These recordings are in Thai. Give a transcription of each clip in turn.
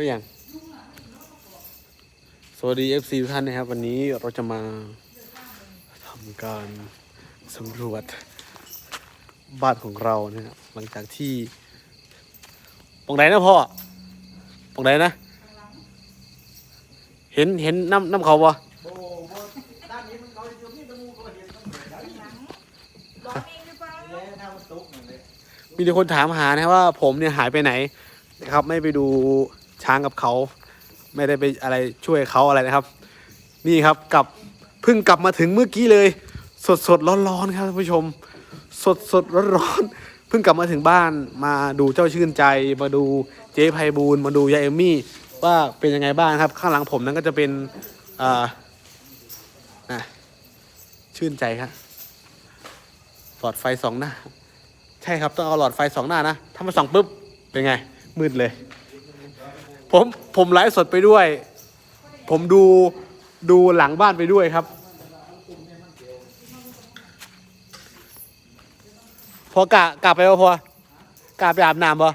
ไปย่างสวัสดี FC ทุกท่านนะครับ วันนี้เราจะมาทำการสำรวจบ้านของเรานะครับหลังจากที่ปองไหนนะพ่อปองไหนนะ เห็นเห็นน้ำน้ำเขาปะมีแตะมูเขาเห็นต้องเห็นแล้วร้องเองหรือเปล่าแล้วถ้ามันตุกคนถามหานะว่าผมเนี่ยหายไปไหนนะครับ ไม่ไปดู ช้างกับเขา ไม่ได้ไปอะไรช่วยเขาอะไรนะครับ นี่ครับกลับเพิ่งกลับมาถึงเมื่อกี้เลย สดสดร้อนร้อนครับท่านผู้ชม สดสดร้อนร้อนเพิ่งกลับมาถึงบ้านมาดูเจ้าชื่นใจ มาดูเจ๊ไพบูลมาดูยายเอมมี่ว่าเป็นยังไงบ้างครับ ข้างหลังผมนั้นก็จะเป็นอ่านะชื่นใจครับหลอดไฟสองหน้า ใช่ครับต้องเอาหลอดไฟสองหน้านะถ้ามาส่องปุ๊บเป็นไงมืดเลย ผมผมไลฟ์สดไปด้วย ผมดูดูหลังบ้านไปด้วยครับ พอกะกลับไปปะพอกะไปอาบน้ำปะ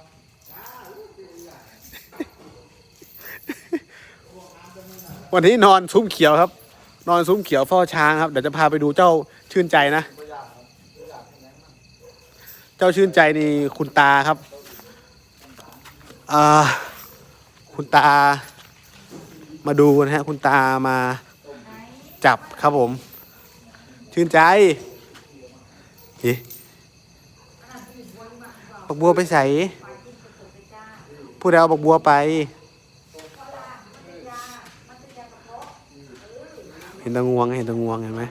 วันนี้นอนซุ้มเขียวครับ นอนซุ้มเขียวเฝ้าช้างครับเดี๋ยวจะพาไปดูเจ้าชื่นใจนะ เจ้าชื่นใจนี่คุณตาครับอ่า คุณตามาดูนะฮะ คุณตามาจับครับผม ชื่นใจเฮ้บักบัวไปใส่ผู้ใดเอาบักบัวไป เห็นตะงวง เห็นตะงวงเห็นไหม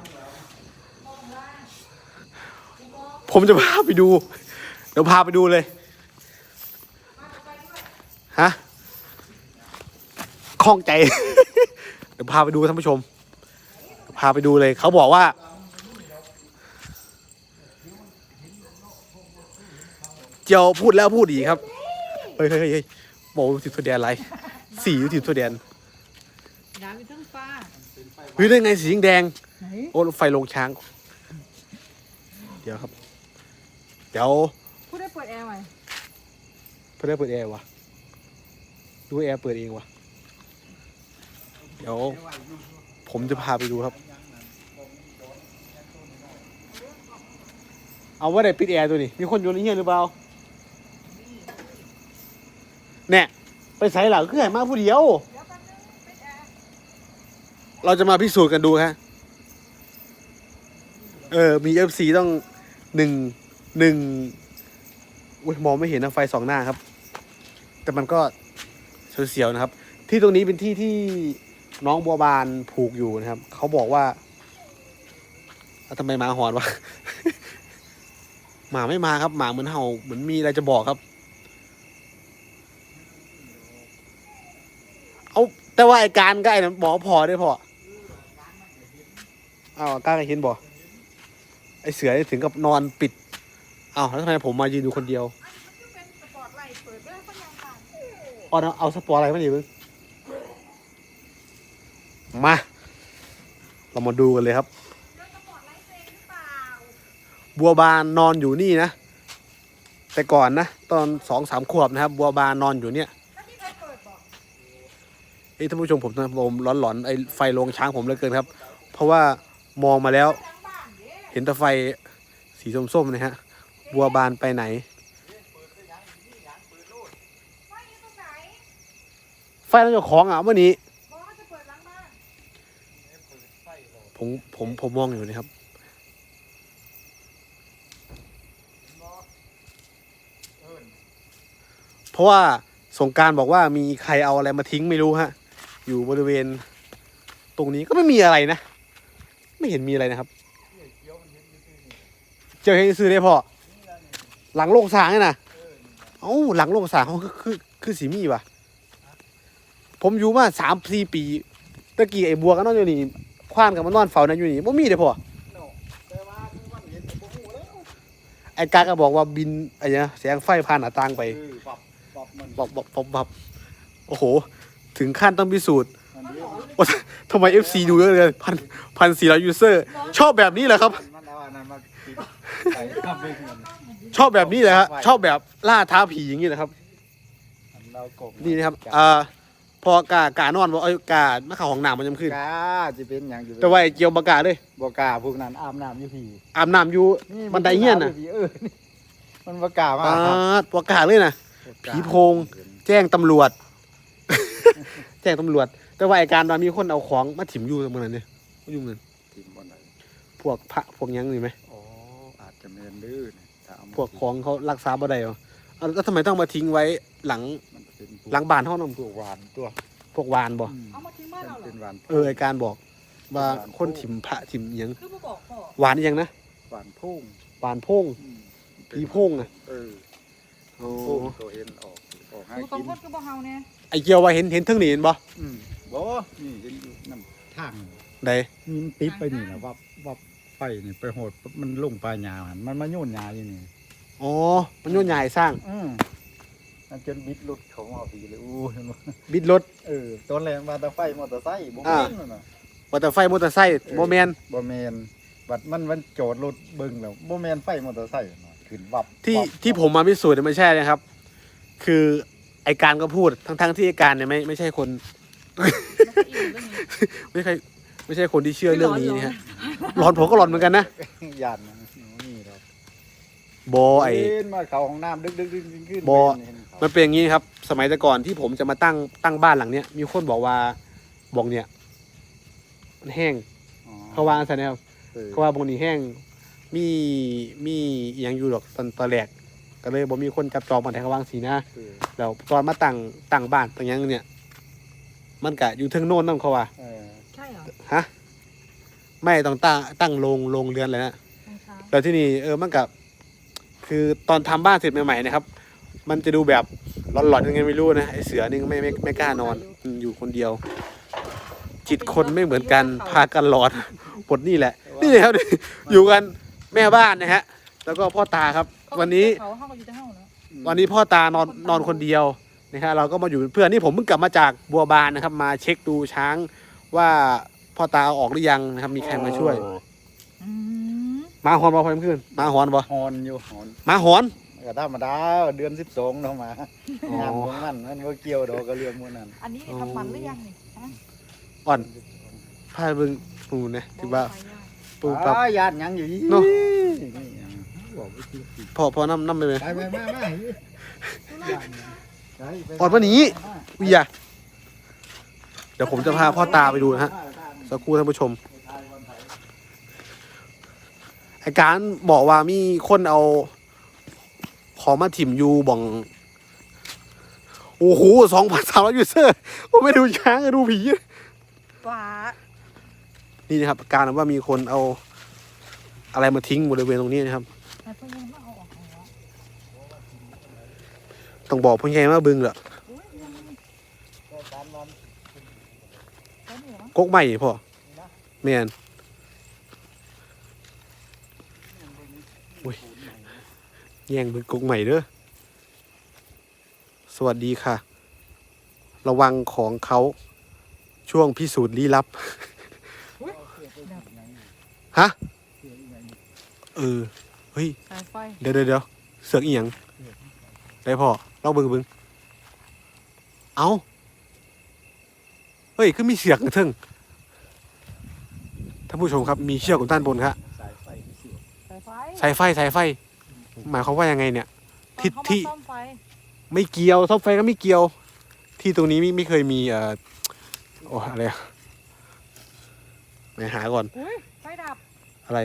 ผมจะพาไปดู เดี๋ยวพาไปดูเลย ฮะ คล่องใจ เดี๋ยวพาไปดูท่านผู้ชมเดี๋ยวพาไปดูเลย เขาบอกว่า เจียวพูดแล้วพูดอีกครับ เฮ้ยเฮ้ยเฮ้ยเฮ้ยบอกว่าทิพย์ตัวแดนอะไร สีอยู่ทิพย์ตัวแดนดาวอยู่ทั้งฟ้าเฮ้ยได้ไงสีแดง ไหนโอ้ไฟลงช้าง เดี๋ยวครับ เดี๋ยวผู้ได้เปิดแอร์ไหมเพื่อนเปิดแอร์วะดูแอร์เปิดเองวะ เดี๋ยวผมจะพาไปดูครับ เอาว่าได้ปิดแอร์ตัวนี้ มีคนอยู่ในเงี้ยหรือเปล่าเนี่ยไปใส่หลังเครื่องมาผู้เดียว เราจะมาพิสูจน์กันดูฮะ เออ มีเอฟซีต้องหนึ่งหนึ่งอุ๊ยมองไม่เห็นนะไฟสองหน้าครับ แต่มันก็เสียวๆนะครับ ที่ตรงนี้เป็นที่ที่ น้องบัวบานผูกอยู่นะครับ เขาบอกว่าเอ้าทำไมหมาหอนวะ หมาไม่มาครับ หมาเหมือนเห่า เหมือนมีอะไรจะบอกครับ เอาแต่ว่าไอการก็ไอ้นั้นบอกว่าพอได้พอเอากล้าก็เห็นบอกไอเสือนี่ถึงกับนอนปิด เอาแล้วทำไมผมมายืนอยู่คนเดียวอันนี้มันก็เป็นสปอร์ตไลท์เปิดไปแล้วก็ยังผ่านเอาเอาเอาสปอร์อะไรมาดิมึง มา เรามาดูกันเลยครับ บัวบานนอนอยู่นี่นะ แต่ก่อนนะ ตอนสองสามขวบนะครับ บัวบานนอนอยู่เนี่ยเปิดบอกเอ้ยท่านผู้ชมผมนะผมร้อนๆไอไฟลงช้างผมเหลือเกินครับ เพราะว่ามองมาแล้ว เห็นแต่ไฟสีส้มๆนะฮะ บัวบานไปไหนไหนไฟเราจะของอะวันนี้ว่าจะเปิดหลังบ้าน ผมผมผมมองอยู่นะครับ เพราะว่าสงการบอกว่ามีใครเอาอะไรมาทิ้งไม่รู้ฮะ อยู่บริเวณตรงนี้ก็ไม่มีอะไรนะ ไม่เห็นมีอะไรนะครับ เจอเห็นซื้อได้พอหลังโลกสางนี่นะเอ้าหลังโลกสางเขาคือคือคือสีมีวะผมอยู่มาสามสี่ปีตะกี้ไอ้บัวก็นอนอยู่นี่ ควานกับมันนอนเฝ้านั่นอยู่นี่บ่มีเลยพอแต่ว่าคือมันเห็นผมหูแล้วไอ้กาก็บอกว่าบินไอ้เนี่ยแสงไฟผ่านหน้าต่างไปเออปรับปรับมันบอกบอกบอกบอกโอ้โห ถึงขั้นต้องพิสูจน์มันเรียกว่าทำไม FC ดูเยอะเลยพันพันสี่ร้อยยูเซอร์ ชอบแบบนี้แหละครับมันเอาอันนั้นมาติดใส่ทำเป็นเงินชอบแบบนี้แหละฮะชอบแบบล่าท้าผีอย่างนี้แหละครับเรากบนี่นะครับอ่า พอกากานอนบ่เอ้ยกามาเข้าห้องน้ำมันยามคืนกาจะเป็นหยังอยู่แต่ว่าไอ้เกียวบ่กล้าเลยบ่กล้าพวกนั้นอาบน้ำอยู่พี่อาบน้ำอยู่บันไดเฮียนน่ะเออนี่มันบ่กล้ามาปาครับดบ่กล้าเลยน่ะบ่กล้าผีโพง แจ้งตำรวจ แจ้งตำรวจ แต่ว่าไอ้การว่ามีคนเอาของมาถิ่มอยู่เมื่อนั้นเนี่ยอยู่เงินทีมบ่ได้พวกพระพวกหยังนี่ไหมอ๋ออาจจะแม่นเด้อนี่ถ้าเอามาพวกของเขารักษาบ่ได้เหรอเอาแล้วทำไมต้องมาทิ้งไว้หลัง มันเป็นหลังบ้านเฮานำตัวหวานตัวพวกวานบ่อืมเอามาทิ้งบ้านเราเหรเป็นอหวานเออไอ้การบอกว่าคนถิ่มพระถิ่มหยังคือผู้บอกพ่อหวานอีหยังนะหวานพุ่งหวานโพงอืมผีโพงน่ะเอออ๋อพุ่งตัวเอ็นออกออกหาดูสองกินคนคือบ่เฮาเนี่ยไอ้เกียวว่าเห็นเห็นเทั้งนี่เห็นบ่อืมบ่นี่เห็นอยู่น้ำทางใดนี่มันติดไปนี่นะวับวับไฟนี่ไปโหดปุ๊บมันลงปลายยาหันมันมาโยนยาอยู่นี่อ๋อมันโยนใหญ่สร้าง อืม มันจนบิดรถเขาเอาทีเลยอู้เห็นบ่บิดรถ เออตอนแรกมาแต่ไฟมอเตอร์ไซค์บ่อ่าแม่นนั่นน่ะมอเตอร์ไซค์มอเตอร์ไซค์บ่แม่นบ่แม่นบัดมันมันโจดรถเบิ่งแล้วบ่แม่นไฟมอเตอร์ไซค์น่ะขึ้นวับที่วับที่ผมมาพิสูจน์เนี่ยไม่ใช่นะครับ คือไอการก็พูดทั้งทั้งๆที่ไอการเนี่ยไม่ไม่ใช่คน ไม่ใช่ไม่ใช่คนที่เชื่อเรื่องนี้นะฮะร้อนผมก็ร้อนเหมือนกันนะยานนะนี่ครับ บอไอ เดินมาเข้าห้องน้ำดึกๆๆขึ้นบ่เห็นเขา มันเป็นอย่างนี้ครับ สมัยแต่ก่อนที่ผมจะมาตั้งตั้งบ้านหลังเนี้ยมีคนบอกว่าบอกเนี่ยมันแห้งอ๋อเขาวางใส่นะครับเออเขาว่าบงนี้แห้งมีมีอหย่างอยู่หรอกตอนตอนแรกก็เลยบอกมีคนจับจองมาแต่เขาวางสีนะ เออแล้วตอนมาตั้งตั้งบ้านตั้งหยังเนี่ย มันกะอยู่เทิงโน่นนั่นเขาว่าเออใช่เหรอฮะไม่ต้องตั้งตั้งโรงโรงเรือนเลยนะรองเท้าแล้วที่นี่เออมันกับคือตอนทำบ้านเสร็จใหม่ๆนะครับ มันจะดูแบบหลอนๆยังไงไม่รู้นะไอเสือนี่ไม่ไม่ไม่กล้านอนอืมอยู่คนเดียว จิตคนไม่เหมือนกันพากันหลอนบทนี่แหละ นี่ครับ อยู่กันแม่บ้านนะฮะ แล้วก็พ่อตาครับ วันนี้ เขาเฮาก็อยู่แต่เฮาเนาะวันนี้พ่อตานอนนอนคนเดียวนะฮะเราก็มาอยู่เป็นเพื่อนนี่ผมเพิ่งกลับมาจากบัวบานนะครับ มาเช็คดูช้างว่าพ่อตาเอาออกหรือยังนะครับ มีใครมาช่วย อืมหมาหอนบ่พอเพื่อนหมาหอนบ่ฮอนอยู่ฮอนหมาหอน ก็ธรรมดาเดือน12เนาะมาอ๋อ งานของมันมันบ่เกี่ยวดอกก็เรื่องมื้อนั้นอันนี้นี่ทำมันหรือยังนี่ฮะอ่อนพาเบิ่งปูนะถือว่าไปย่างปูปรับ อ้ายานหยังอยู่อีเนาะ นี่หยังบอกวิธีสิพอพอน้ำน้ำไปเลยไปไปมามาไปไปอ่อนมาหนีวิยาเดี๋ยวผมจะพาพ่อตาไปดูนะฮะสักครู่ท่านผู้ชม ไอการบอกว่ามีคนเอา ของมาถิ่มอยูบ่อง โอ้โหสองพันสามร้อยยูเซอร์ผมไม่ดูช้างอะดูผีฟ้านี่นะครับอาการว่ามีคนเอา อะไรมาทิ้งบริเวณตรงนี้นะครับแต่เพิ่งยังไม่เอาออกเหรอต้องบอกพ่อใหญ่มาบึงเหรออุ้ยยังไม่เขาเหนียวมั้งกกใหม่พ่อแมนอุ้ย แย่งบึงกกใหม่เด้อสวัสดีค่ะ ระวังของเขาช่วงพิสูจน์ลี้ลับ ฮะ เออ เฮ้ย สายไฟเดี๋ยวเดี๋ยวเดี๋ยวเสือกอีหยังได้พอเล่าเบิ่งเบิ่งเอาเฮ้ยคือมีเสือกนะเทึงท่านผู้ชมครับ มีเชือกอยู่ด้านบนครับสายไฟเสียสายไฟ สายไฟสายไฟ หมายความว่ายังไงเนี่ยทิศตอนเขามาที่ซ่อมไฟไม่เกี่ยวซ่อมไฟก็ไม่เกี่ยว ที่ตรงนี้ไม่ไม่เคยมีเอ่อโอ้อะไรอะไปหาก่อนอุ้ยไฟดับอะไร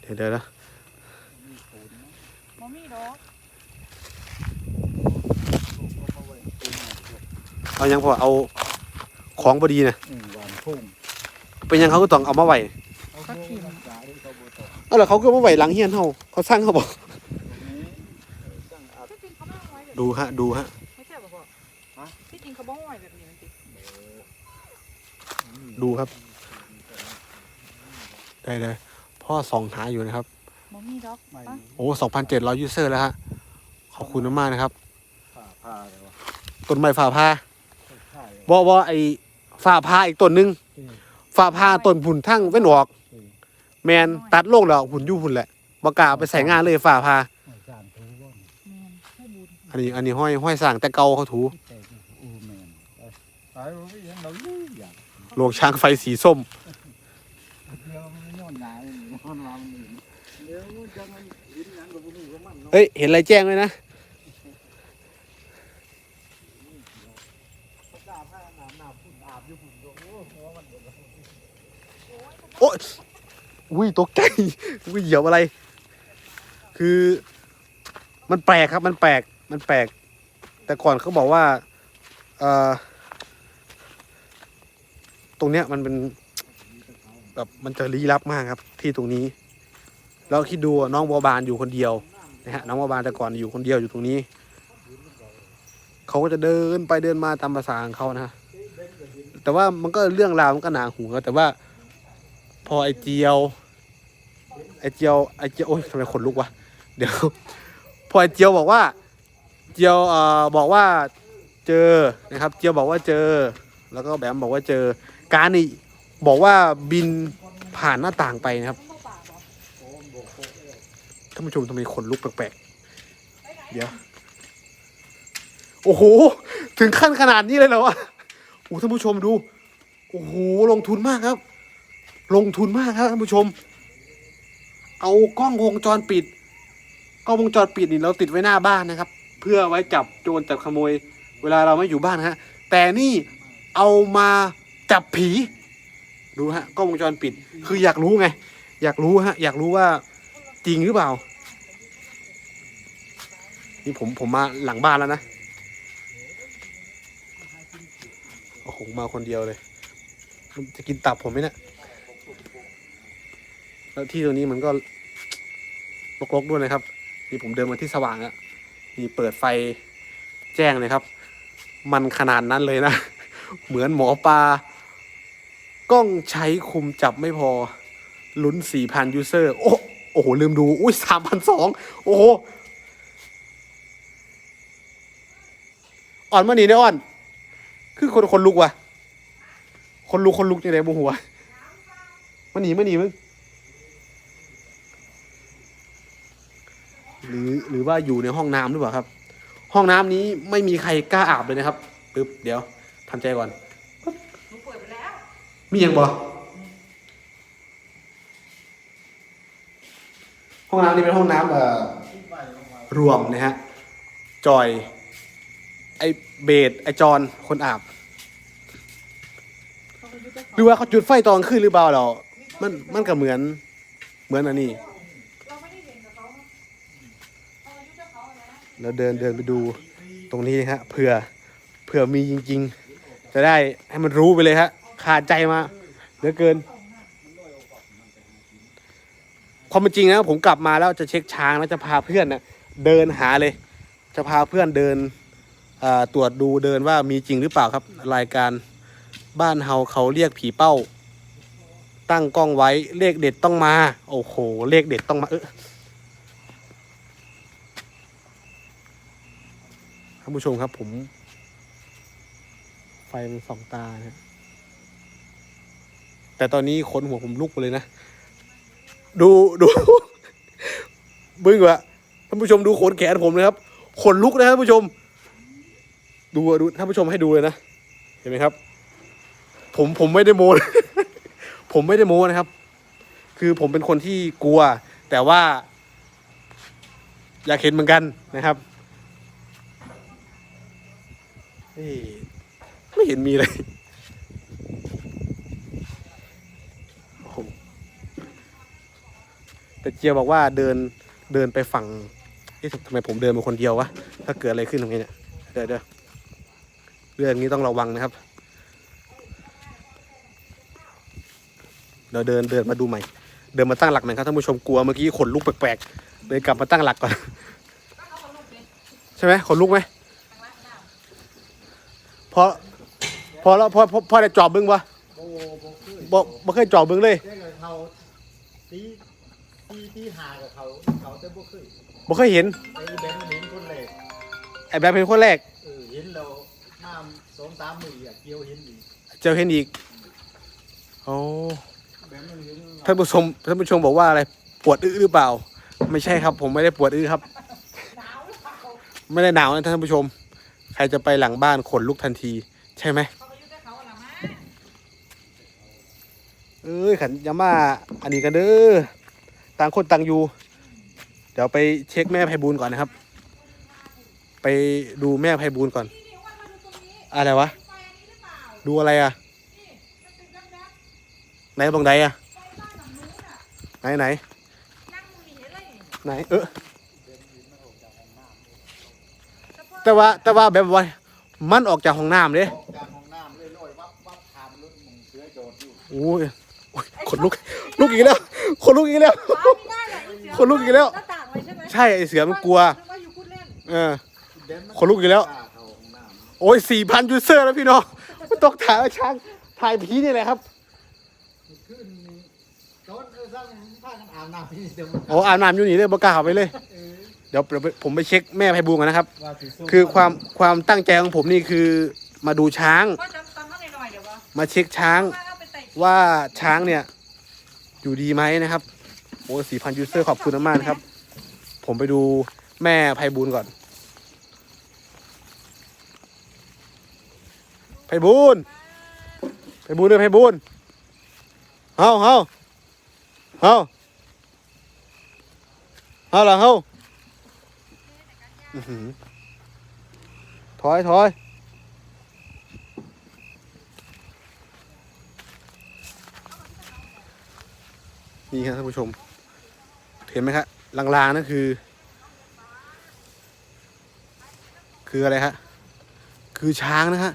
เดี๋ยวเดี๋ยวนะมอมี่ดอกเอายังพอเอาของบดีนะอืมหวานพุ่งเป็นยังเขาก็ต้องเอามาไว้ก็ขิมสายเขาบ่ตก เอาแล้วเขาก็มาไว้หลังเฮียนเขาเขาสร้างเขาบอกตั้งอัดที่จริงเขาไม่เอาไว้แบบดูฮะ ดูฮะ ไม่ใช่ป่ะพ่อฮะ ที่จริงเขาไม่เอาไว้แบบนี้มันติดดูครับ ได้เลยพ่อส่องหาอยู่นะครับ มอมี่ดอกไม่ปะโอ้สองพันเจ็ดร้อยยูเซอร์แล้วฮะ ขอบคุณมากๆนะครับผ้าผ้าเลยวะต้นไม้ฝ่าผ้าผ้าเลยวะบอกว่าไอ้ฝ่าผ้าอีกต้นหนึงอืม ฝ่าผ้าต้นผุนทั้งเว้นออกอืม แมนตัดโลกแล้วผุนอยู่ผุนแหละบกล้าเอาไปใส่งานเลยฝ่าผ้าเอาจานถูบ่แมนให้บุญอันนี้อันนี้ห้อยห้อยสร้างแต่เก่าเขาถู แต่อืมบ่มีหยังเราอยู่อย่างโลงช้างไฟสีส้ม เดียวมันย้อนหนาเลยนอนมามันนี่เดี๋ยวมันจะมันหินหยังก็บ่รู้ของมันเนาะเอ้ย เห็นอะไรแจ้งเลยนะ อาบผ้าอาบน้ำพุ่นอาบอยู่พุ่นโอ้โหหัวมันเบิดแล้วโอ้ย อุ้ยตกใจอุ้ยเหยียบอะไร คือ มันแปลกครับ มันแปลก มันแปลก แต่ก่อนเขาบอกว่าเอ่อตรงเนี้ยมันเป็นแบบมันจะลี้ลับมากครับ ที่ตรงนี้ แล้วคิดดูน้องบัวบานอยู่คนเดียวนะฮะน้องบัวบานแต่ก่อนอยู่คนเดียวอยู่ตรงนี้เขาก็จะเดินไปเดินมาตามภาษาของเขานะแต่ว่ามันก็เรื่องราวมันก็หนาหูแต่ว่า พอไอเจียว ไอเจียวไอเจียวโอ๊ยทำไมขนลุกวะเดี๋ยว พอไอเจียวบอกว่า เจียวเอ่อบอกว่าเจอนะครับ เจียวบอกว่าเจอ แล้วก็แบมบอกว่าเจอ การนี่บอกว่าบินผ่านหน้าต่างไปนะครับท่านผู้ชมทำไมขนลุกแปลกๆเดี๋ยวโอ้โห ถึงขั้นขนาดนี้เลยเหรอวะโอ้ท่านผู้ชมดู โอ้โห ลงทุนมากครับ ลงทุนมากครับท่านผู้ชม เอากล้องวงจรปิดกล้องวงจรปิดนี่เราติดไว้หน้าบ้านนะครับ เพื่อไว้จับโจรจับขโมย เวลาเราไม่อยู่บ้านนะฮะ แต่นี่เอามาจับผีดูฮะกล้องวงจรปิด คืออยากรู้ไง อยากรู้ฮะ อยากรู้ว่าจริงหรือเปล่า นี่ผมผมมาหลังบ้านแล้วนะโอ้โหมาคนเดียวเลย จะกินตับผมไหมเนี่ย แล้วที่ตรงนี้มันก็รกๆด้วยนะครับ นี่ผมเดินมาที่สว่างอะนี่เปิดไฟแจ้งเลยครับ มันขนาดนั้นเลยนะ เหมือนหมอปลากล้องใช้คุมจับไม่พอ ลุ้นสี่พันยูเซอร์ โอ้โอ้โห ลืมดู อุ้ยสามพันสองโอ้โห อ่อนมาหนีได้อ่อน คือคนคนลุกว่ะ คนลุกคนลุกยังไงบุหัวมันหนีมันหนีมึง หรือหรือว่าอยู่ในห้องน้ำหรือเปล่าครับ ห้องน้ำนี้ไม่มีใครกล้าอาบเลยนะครับปึ๊บเดี๋ยวทำใจก่อนหนูเปิดไปแล้ว มีอย่างบ่ห้องน้ำนี้เป็นห้องน้ำเอ่อรวมนะฮะจอย ไอเบดไอจอนคนอาบหรือว่าเขาจุดไฟตอนขึ้นหรือเปล่าเรามันมันก็เหมือนเหมือนอันนี้ เราไม่ได้เห็นกับเขาเขาอายุเจ้า เขาอะนะเราเดินเดินไปดูตรงนี้นะฮะเผื่อเผื่อมีจริง ๆ จะได้ให้มันรู้ไปเลยฮะขาดใจมาเหลือเกินความเป็นจริงนะผมกลับมาแล้วจะเช็คช้างแล้วจะพาเพื่อนนะเดินหาเลย จะพาเพื่อนเดินตรวจดูเดินว่ามีจริงหรือเปล่าครับ รายการบ้านเฮาเขาเรียกผีเป้า ตั้งกล้องไว้เลขเด็ดต้องมา โอ้โห เลขเด็ดต้องมาเออ ท่านผู้ชมครับผม ไฟมันส่องตานะฮะแต่ตอนนี้ขนหัวผมลุกไปเลยนะ ดูดูบึ้งวะท่านผู้ชมดูขนแขนผมนะครับขนลุกนะท่านผู้ชม ดูดูท่านผู้ชมให้ดูเลยนะเห็นไหมครับ ผมผมไม่ได้โมนะผมไม่ได้โมนะครับ คือผมเป็นคนที่กลัว แต่ว่า อยากเห็นเหมือนกันนะครับ เอ้ย ไม่เห็นมีเลยโอ้โหแต่เจียบอกว่าเดินเดินไปฝั่งเอ๊ะทำไมผมเดินมาคนเดียววะ ถ้าเกิดอะไรขึ้นทำไงเนี่ย เดี๋ยวเดี๋ยวเรื่องนี้ต้องระวังนะครับ เดี๋ยวเดินเดินมาดูใหม่ เดินมาตั้งหลักหม่อยครับท่านผู้ชมกลัวเมื่อกี้ขนลุกแปลกๆเลยกลับมาตั้งหลักก่อน ใช่ไหมขนลุกไหม พอพอแล้วพอพอพอได้จอบบึ้งปะโอ้บ่เคยบ่บ่เคยจอบบึ้งเลยเจ๊กับเขาตีตีตีหากับเขาเขาแต่บ่เคยบ่เคยเห็นไอ้แบงค์เห็นคนแรกไอ้แบบเป็นคนแรกเออเห็นแล้วน้ำสองสามมืออะเกี่ยวเห็นอีกเจอเห็นอีกโอ้แบงค์มันเห็นท่านผู้ชมท่านผู้ชมบอกว่าอะไรปวดอื้อหรือเปล่า ไม่ใช่ครับ ผมไม่ได้ปวดอื้อครับหนาวหรือเปล่าไม่ได้หนาวนะท่านผู้ชม ใครจะไปหลังบ้านขนลุกทันที ใช่ไหมเอ้ยขันยาม่าอันนี้กันเด้อต่างคนต่างอยู่ เดี๋ยวไปเช็คแม่ไพบูลก่อนนะครับ ไปดูแม่ไพบูลก่อน อะไรวะ ดูอะไรอะ ไหนบังไดอะ ไหนไหนไหนเออ แต่ว่าแต่ว่าแบบว่ามันออกจากห้องน้ำเลยออกจากห้องน้ำเลยลอยวับวับถามรถมึงเสือโดดอยู่โอ้ยโอ้ยขนลุกลุกอีกแล้วขนลุกอีกแล้วฟ้าไม่ได้เลยไอ้เสือคนลุกอีกแล้ว หน้าต่างเลยใช่ไหมใช่ไอเสือมันกลัวนึว่าอยู่พูดเล่นเออ เดี๋ยวมัขนลุกอีกแล้วล้าเข้าห้องน้ำโอ้ยสี่พันยูเซอร์แล้วพี่น้องไม่ต้องถ่ายว่าช้างถ่ายผีนี่แหละครับขึ้นนี่ตอนเออสร้างผ้ากันอาบน้ำพี่เดี๋ยวมันโอ้อาบน้ำอยู่นี่เลยบกล้าเข้าไปเลย เออเดี๋ยวเดี๋ยวผมไปเช็คแม่ไพบูลย์กันนะครับว่าสิสู้คือความความตั้งใจของผมนี่คือมาดูช้างว่าจะตอนนั้นหน่อยๆเดี๋ยวว่ามาเช็คช้างว่าเอาไปไต่ว่าช้างเนี่ย อยู่ดีไหมนะครับโอ้สี่พันยูเซอร์ขอบคุณมากๆนะครับ ผมไปดูแม่ไพบูลย์ก่อน ไพบูลย์ไพบูลย์เลยไพบูลย์เฮาเฮาเฮาเฮาละเฮาอื้อหือ ถอยถอยนี่ครับท่านผู้ชม เห็นไหมครับลางๆนั่นคือ คืออะไรฮะ คือช้างนะฮะ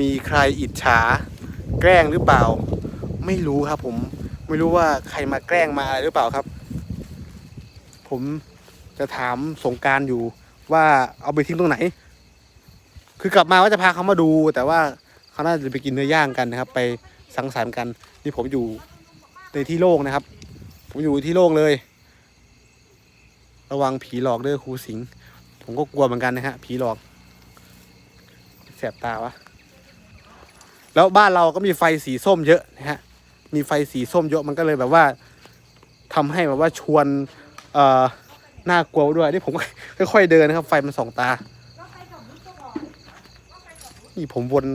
มีใครอิจฉา แกล้งหรือเปล่า ไม่รู้ครับผม ไม่รู้ว่าใครมาแกล้งมาอะไรหรือเปล่าครับ ผม จะถามสงการอยู่ว่าเอาไปทิ้งตรงไหน คือกลับมาว่าจะพาเขามาดู แต่ว่าเขาน่าจะไปกินเนื้อย่างกันนะครับ ไปสังสรรค์กัน นี่ผมอยู่ในที่โล่งนะครับ ผมอยู่ที่โล่งเลย ระวังผีหลอกเด้อครูสิงผมก็กลัวเหมือนกันนะฮะผีหลอกแสบตาวะแล้วบ้านเราก็มีไฟสีส้มเยอะนะฮะ มีไฟสีส้มเยอะมันก็เลยแบบว่าทำให้แบบว่าชวน เอ่อ น่ากลัวด้วยนี่ผมก็ค่อยๆเดินนะครับ ไฟมันส่องตาแล้วใครขับรถก็บอกว่าใครขับรถนี่ผมวน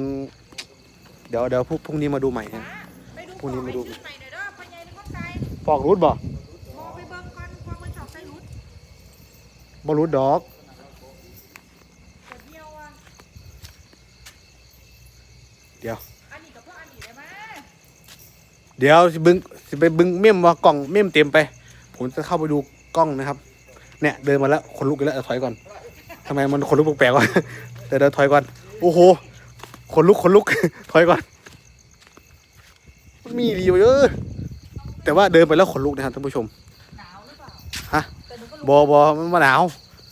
เดี๋ยวเดี๋ยวพรุ่งพรุ่งนี้มาดูใหม่ฮะไปดูพรุ่งนี้มาดูของไอ้ที่ใหม่หน่อยเด้อพ่อใหญ่ในข้อไก่ฟอกรูดบ่มองไปเบิ่งก่อนว่ามันชอบใส่รุดบ่รูดดอกแต่เดียวอะเดี๋ยวอันนี้กับพวกอันนี้ได้ไหมเดี๋ยวสิบึงสิไปบึงเม่มว่ากล่องเม่มเต็มไป ผมจะเข้าไปดูกล้องนะครับ เนี่ยเดินมาแล้วคนลุกอีกแล้วเดี๋ยวถอยก่อนทำไมมันคนลุกแปลกๆวะเดี๋ยวเดี๋ยวถอยก่อน โอ้โหคนลุกคนลุก ถอยก่อน มันมีดีเยอะแต่ว่าเดินไปแล้วขนลุกนะครับท่านผู้ชม หนาวหรือเปล่าฮะ แต่หนูก็บอบอมันมาหนาว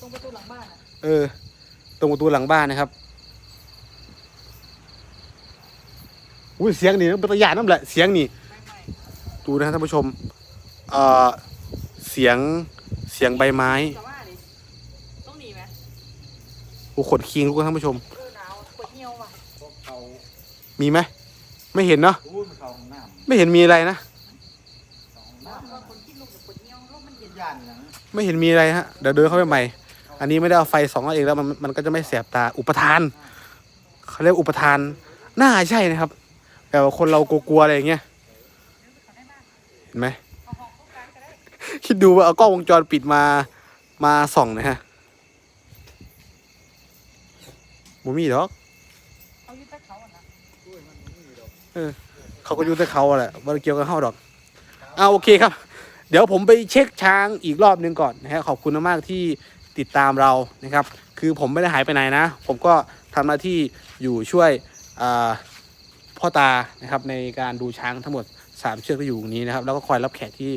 ตรงประตูหลังบ้านอะเออ ตรงประตูหลังบ้านนะครับ อุ้ยเสียงนี่มันเป็นตะยานน้ำแหละ เสียงนี่ ไม่ไม่ดูนะครับท่านผู้ชม เอ่อ เสียง เสียงใบไม้แต่ว่าดิต้องหนีไหมโอ้ขนคิงลุกท่านผู้ชม เออหนาวปวดเหี่ยวว่ะพวกเขามีไหมไม่เห็นเนาะอู้มันเขาห้องน้ไม่เห็นมีอะไรนะเขาห้องน้ำว่านะคนที่ลูกกับปวดเหี่ยวลมมันเย็นย่านหยังไม่เห็นมีอะไรฮะเดี๋ยวเดินเข้าไปใหม่ อันนี้ไม่ได้เอาไฟสองเอาเองแล้วมันมันก็จะไม่แสบตาอุปทานเขาเรียกอุปทานน่าใช่นะครับแต่ว่าคนเรากลัวๆอะไรอย่างเงี้ยเห็นไหม คิดดูว่าเอากล้องวงจรปิดมา มาส่องนะฮะบ่มีดอกเอาอยึดตะเขาอะนะเขาก็อยู่แต่เขาอะแหละว่าเกี่ยวกับเฮาดอกเอาโอเคครับ เดี๋ยวผมไปเช็คช้างอีกรอบหนึงก่อนนะฮะขอบคุณมากๆที่ติดตามเรานะครับ คือผมไม่ได้หายไปไหนนะ ผมก็ทำหน้าที่อยู่ช่วยอ่าพ่อตานะครับในการดูช้างทั้งหมด 3 เชือกที่อยู่ตรงนี้นะครับ แล้วก็คอยรับแขกที่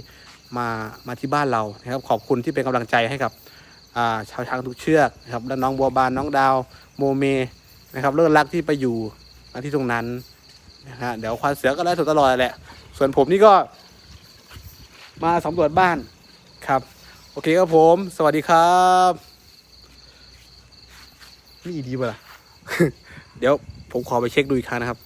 มามาที่บ้านเรานะครับขอบคุณที่เป็นกำลังใจให้กับาชาวช้างทุกเชือกนะครับและน้องบัวบานน้องดาวโมเมนะครับเลิศรักที่ไปอยู่ที่ตรงนั้นนะฮะเดี๋ยวควานเสือก็ไล่สดตลอดแหละ ส่วนผมนี่ก็ มาสำรวจบ้านครับ โอเคครับผม สวัสดีครับนี่ดีป่ะล่ะ เดี๋ยวผมขอไปเช็คดูอีกครั้งนะครับ